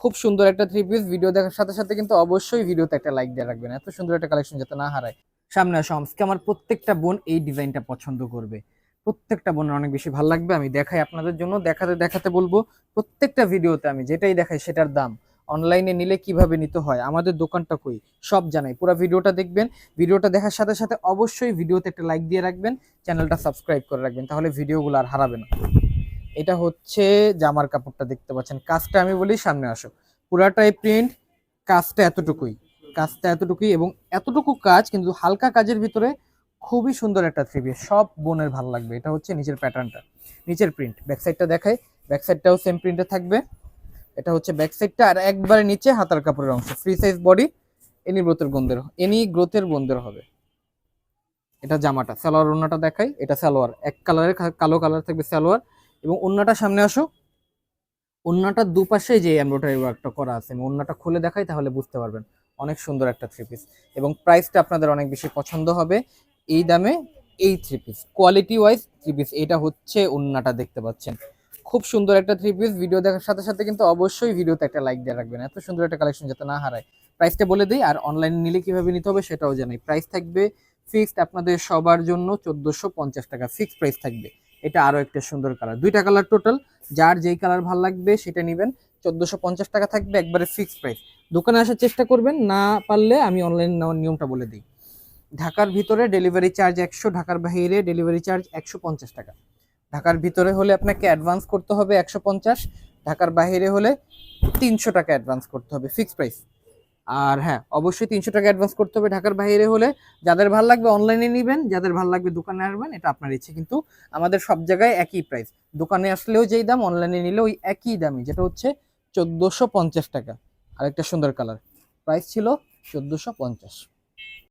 খুব সুন্দর একটা থ্রি পিস ভিডিও দেখার সাথে সাথে কিন্তু অবশ্যই ভিডিওতে একটা লাইক দিয়ে রাখবেন। এত সুন্দর একটা কালেকশন যাতে না হারায়। সামনে আসো, আজকে আমার প্রত্যেকটা বোন এই ডিজাইনটা পছন্দ করবে। প্রত্যেকটা বোনের অনেক বেশি ভালো লাগবে, আমি দেখাই আপনাদের জন্য। দেখাতে দেখাতে বলব, প্রত্যেকটা ভিডিওতে আমি যেটাই দেখাই সেটার দাম। অনলাইনে নিলে কীভাবে নিতে হয়? আমাদের দোকানটা কই? সব জানাই। পুরো ভিডিওটা দেখবেন। ভিডিওটা দেখার সাথে সাথে অবশ্যই ভিডিওতে একটা লাইক দিয়ে রাখবেন। চ্যানেলটা সাবস্ক্রাইব করে রাখবেন, তাহলে ভিডিওগুলো আর হারাবে না। এটা হচ্ছে জামার কাপড়টা দেখতে পাচ্ছেন। কাজটা আমি বলি সামনে আসো। পুরাটাই প্রিন্ট কাজটা এতটুকুই। কাজটা এতটুকুই এবং এতটুকু কাজ কিন্তু হালকা কাজের ভিতরে খুবই সুন্দর একটা থ্রি পিস সব বোনের ভালো লাগবে। এটা হচ্ছে নিচের প্যাটার্নটা নিচের প্রিন্ট ব্যাক সাইডটা দেখাই। ব্যাক সাইডটাও সেম প্রিন্টে থাকবে। এটা হচ্ছে ব্যাক সাইডটা আর একবারে নিচে হাতার কাপড়ের অংশ। ফ্রি সাইজ বডি এনি গ্রোথের বন্ধের এনি গ্রোথের বন্ধের হবে। এটা জামাটা। সালোয়ার ওন্নাটা দেখাই। এটা সালোয়ার। এক কালারের কালো কালার থাকবে সালোয়ার। এবং ওন্নাটা সামনে আসো। ওন্নাটার দুপাশে যে এমব্রয়ডারি ওয়ার্কটা করা আছে আমি ওন্নাটা খুলে দেখাই তাহলে বুঝতে পারবেন। অনেক সুন্দর একটা থ্রি পিস এবং প্রাইসটা আপনাদের অনেক বেশি পছন্দ হবে। এই দামে এই three piece quality wise three piece এটা হচ্ছে ওন্নাটা দেখতে পাচ্ছেন। খুব সুন্দর একটা থ্রি পিস ভিডিও দেখার সাথে সাথে কিন্তু অবশ্যই ভিডিওতে একটা লাইক দিয়ে রাখবেন। এত সুন্দর একটা কালেকশন যাতে না হারায়। প্রাইসটা বলে দিই, আর অনলাইনে নিলে কীভাবে নিতে হবে সেটাও জানাই। প্রাইস থাকবে ফিক্সড আপনাদের সবার জন্য চোদ্দোশো টাকা। ফিক্সড প্রাইস থাকবে। এটা আরও একটা সুন্দর কালার দুইটা কালার টোটাল যার যেই কালার ভালো লাগবে সেটা নেবেন। চোদ্দোশো পঞ্চাশ টাকা থাকবে একবারে ফিক্সড প্রাইস দোকানে আসার চেষ্টা করবেন, না পারলে আমি অনলাইন নেওয়ার নিয়মটা বলে দিই। ঢাকার ভিতরে ডেলিভারি চার্জ একশো, ঢাকার বাইরে ডেলিভারি চার্জ একশো পঞ্চাশ টাকা। ঢাকার ভিতরে হলে আপনাকে অ্যাডভান্স করতে হবে একশো পঞ্চাশ, ঢাকার বাইরে হলে তিনশো টাকা অ্যাডভান্স করতে হবে ফিক্সড প্রাইস আর হ্যাঁ অবশ্যই তিনশো টাকা অ্যাডভান্স করতে হবে ঢাকার বাইরে হলে। যাদের ভালো লাগবে অনলাইনে নেবেন, যাদের ভালো লাগবে দোকানে আসবেন, এটা আপনার ইচ্ছে। কিন্তু আমাদের সব জায়গায় একই প্রাইস দোকানে আসলেও যেই দাম অনলাইনে নিলে ওই একই দামই, যেটা হচ্ছে চোদ্দোশো পঞ্চাশ টাকা। আরেকটা সুন্দর কালার প্রাইস ছিল চোদ্দোশো পঞ্চাশ।